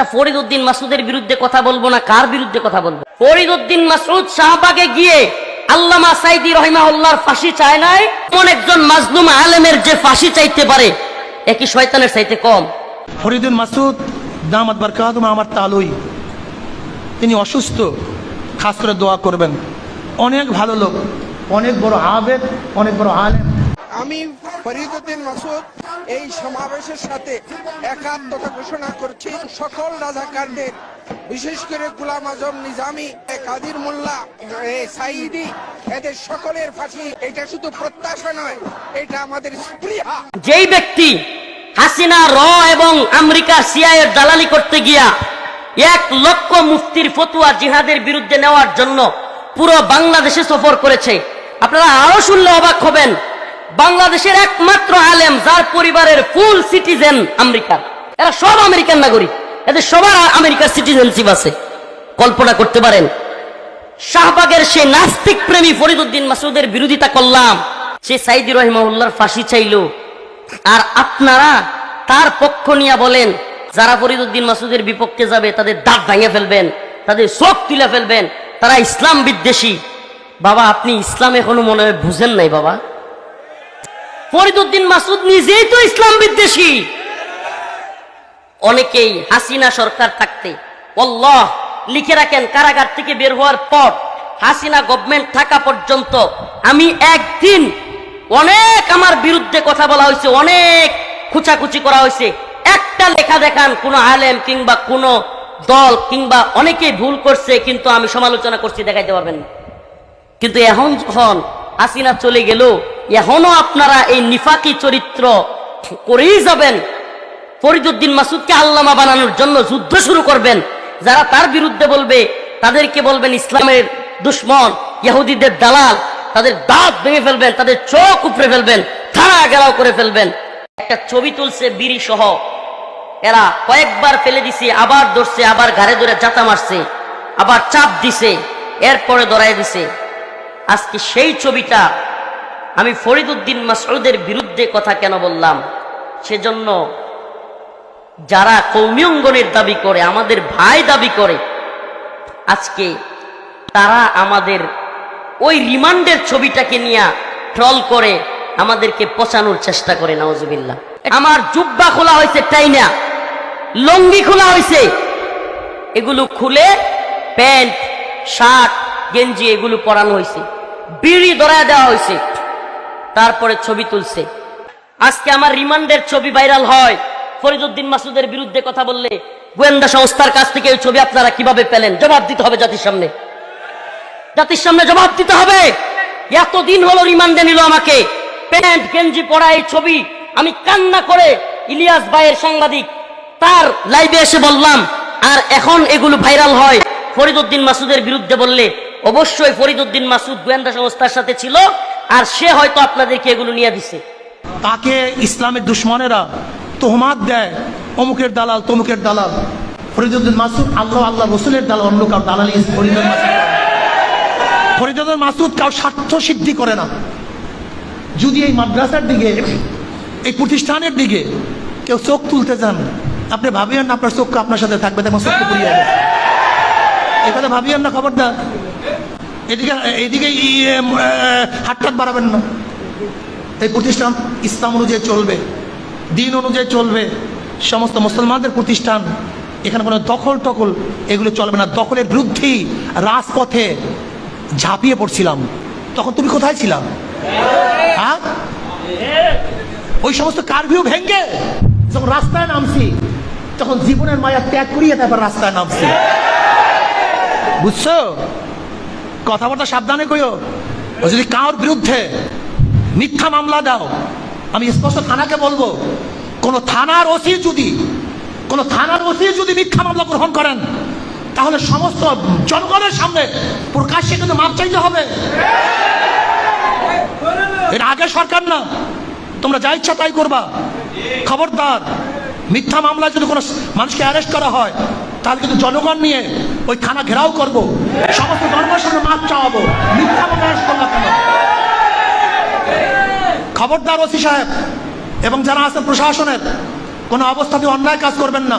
আচ্ছা ফরিদ উদ্দিন মাসুদের বিরুদ্ধে কথা বলব না? কার বিরুদ্ধে কথা বলব? ফরিদ উদ্দিন মাসুদ শাহবাগে গিয়ে আল্লামা সাইদি ফাঁসি চায় নাই? একজন মাজলুম আলেমের যে ফাঁসি চাইতে পারে একই শয়তানের চাইতে কম? ফরিদুল মাসুদ দামাত আমার তালুই। তিনি অসুস্থ, খাস করে দোয়া করবেন। অনেক ভালো লোক, অনেক বড় আবেদ, অনেক বড় আলেম। আমি ফরিদুদ্দিন মাসুদ এই সমাবেশের সাথে একাত্মতা ঘোষণা করছি। সকল রাজাকারদের, বিশেষ করে গুলাম আজম নিজামি, কাদির মোল্লা সাইদি এদের সকলের ফাঁসি, এটা শুধু প্রত্যাশা নয়, এটা আমাদের স্পৃহা। যেই ব্যক্তি হাসিনা, র এবং আমেরিকা সিআইয়ের দালালি করতে গিয়া এক লক্ষ মুফতির ফতুয়া জিহাদের বিরুদ্ধে নেওয়ার জন্য পুরো বাংলাদেশে সফর করেছে, আপনারা আরও শুনলে অবাক হবেন। বাংলাদেশের একমাত্র আলেম, যার পরিবারের ফুল সিটিজেন আমেরিকার এরা সব আমেরিকান নাগরিক। এদের সবার আমেরিকার সিটিজেনশিপ আছে। কল্পনা করতে পারেন, শাহবাগের সেই নাস্তিক প্রেমী ফরিদুদ্দিন মাসুদের বিরোধিতা করলাম। সে সাইদি রহিমাউল্লাহর ফাঁসি চাইল। আর আপনারা তার পক্ষ নিয়ে বলেন, যারা ফরিদুদ্দিন মাসুদের বিপক্ষে যাবে, তাদের দাঁত ভাঙে ফেলবেন, তাদের চোখ তুলে ফেলবেন। তারা ইসলাম বিদ্বেষী। বাবা, আপনি ইসলাম এখনও মনে হয় বুঝেন নাই, বাবা। ফরিদুদ্দিন মাসুদ নিজেই তো ইসলাম বিদ্বেষী। অনেকেই হাসিনা সরকার থাকতে অল্লাহ লিখে রাখেন কারাগার থেকে বের হওয়ার পর হাসিনা গভর্নমেন্ট থাকা পর্যন্ত আমি একদিন অনেক আমার বিরুদ্ধে কথা বলা হয়েছে, অনেক খুচাখুচি করা হয়েছে। একটা লেখা দেখান, কোনো আলেম কিংবা কোন দল কিংবা অনেকেই ভুল করছে, কিন্তু আমি সমালোচনা করছি, দেখাইতে পারবেন কিন্তু এখন যখন হাসিনা চলে গেল এখনও আপনারা এই নিফাকি চরিত্র করেই যাবেন। ফরিদুদ্দিন মাসুদকে আল্লামা বানানোর জন্য যুদ্ধ শুরু করবেন। যারা তার বিরুদ্ধে বলবে, তাদেরকে বলবেন ইসলামের দুশ্মন, ইহুদিদের দালাল, তাদের দাঁত ভেঙে ফেলবেন, তাদের চোখ উপড়ে ফেলবেন, থানা গেরাও করে ফেলবেন। একটা ছবি তুলছে বিড়ি সহ। এরা কয়েকবার ফেলে দিছে, আবার ধরছে, আবার ঘাড়ে ধরে জাতা মারছে, আবার চাপ দিছে, এরপরে দরাই দিছে। আজকে সেই ছবিটা আমি ফরিদুদ্দিন মাসউদের বিরুদ্ধে কথা কেন বললাম? সেজন্য যারা কৌমি অঙ্গনের দাবি করে, আমাদের ভাই দাবি করে, আজকে তারা আমাদের ওই রিমান্ডের ছবিটাকে নিয়ে ট্রল করে আমাদেরকে পচানোর চেষ্টা করে নওয়াজুবিল্লাহ আমার জুব্বা খোলা হয়েছে টাইনা, লঙ্গি খোলা হয়েছে। এগুলো খুলে প্যান্ট, শার্ট, গেঞ্জি এগুলো পরানো হয়েছে। বিড়ি ধরায় দেওয়া হয়েছে। তারপরে ছবি তুলছে। আজকে আমার রিমান্ডের ছবি ভাইরাল হয়। ফরিদুদ্দিন মাসুদের বিরুদ্ধে কথা বললে গোয়েন্দা সংস্থার কাছ থেকে ওই ছবি আপনারা কীভাবে পেলেন? জবাব দিতে হবে জাতির সামনে। জাতির সামনে জবাব দিতে হবে। এতদিন হলো রিমান্ডে নিল আমাকে। প্যান্ট, গেঞ্জি পরা এই ছবি আমি কান্না করে ইলিয়াস ভাইয়ের সাংবাদিক তার লাইভে এসে বললাম, আর এখন এগুলো ভাইরাল হয়। ফরিদুদ্দিন মাসুদের বিরুদ্ধে বললে, অবশ্যই ফরিদুদ্দিন মাসুদ গোয়েন্দা সংস্থার সাথে ছিল। আর সে হয়তো আপনাদেরকে এগুলো নিয়ে দিছে। তাকে ইসলামের দুশ্মনেরা তোহমাত দেয়, অমুকের দালাল, তমুকের দালাল। ফরিদুদ্দিন মাসুদ আল্লাহ আল্লাহ রসুলের দালাল, অন্য কাউ দালালি ফরিদুদ্দিন মাসুদ। কাউ স্বার্থ সিদ্ধি করে না। যদি এই মাদ্রাসার দিকে, এই প্রতিষ্ঠানের দিকে কেউ চোখ তুলতে চান, আপনি ভাবিয়েন না আপনার চোখ আপনার সাথে থাকবে তেমন চোখ পুড়িয়ে এই ভাবিয়েন না, খবরদার। এদিকে এদিকে এম, বাড়াবেন না। এই প্রতিষ্ঠান ইসলাম অনুযায়ী চলবে দিন অনুযায়ী চলবে সমস্ত মুসলমানদের প্রতিষ্ঠান এখানে কোনো দখল টকল এগুলো চলবে না। দখলের বিরুদ্ধেই রাজপথে ঝাঁপিয়ে পড়ছিলাম। তখন তুমি কোথায় ছিলাম হ্যাঁ? ওই সমস্ত কারভিউ ভেঙ্গে যখন রাস্তায় নামছি তখন জীবনের মায়া ত্যাগ করিয়ে তারপর রাস্তায় নামছি। বুঝছ? কথাবার্তা সাবধানে কইও। ও যদি কার বিরুদ্ধে মিথ্যা মামলা দাও, আমি স্পষ্ট থানাকে বলব, কোন থানার ওসি যদি, কোন থানার ওসি যদি মিথ্যা মামলা গ্রহণ করেন, তাহলে সমস্ত জনগণের সামনে প্রকাশ্যে কিন্তু মাপ চাইতে হবে। এর আগে সরকার না, তোমরা যা ইচ্ছা তাই করবা। খবরদার, মিথ্যা মামলায় যদি কোনো মানুষকে অ্যারেস্ট করা হয়, তাহলে কিন্তু জনগণ নিয়ে ওই থানা ঘেরাও করব। সমস্ত জনগণের মাছ চাওয়াবো। মিথ্যা প্রকাশ করলাম কেন? খবরদার ওসি সাহেব এবং যারা আছেন প্রশাসনের, কোনো অবস্থাতে অন্যায় কাজ করবেন না।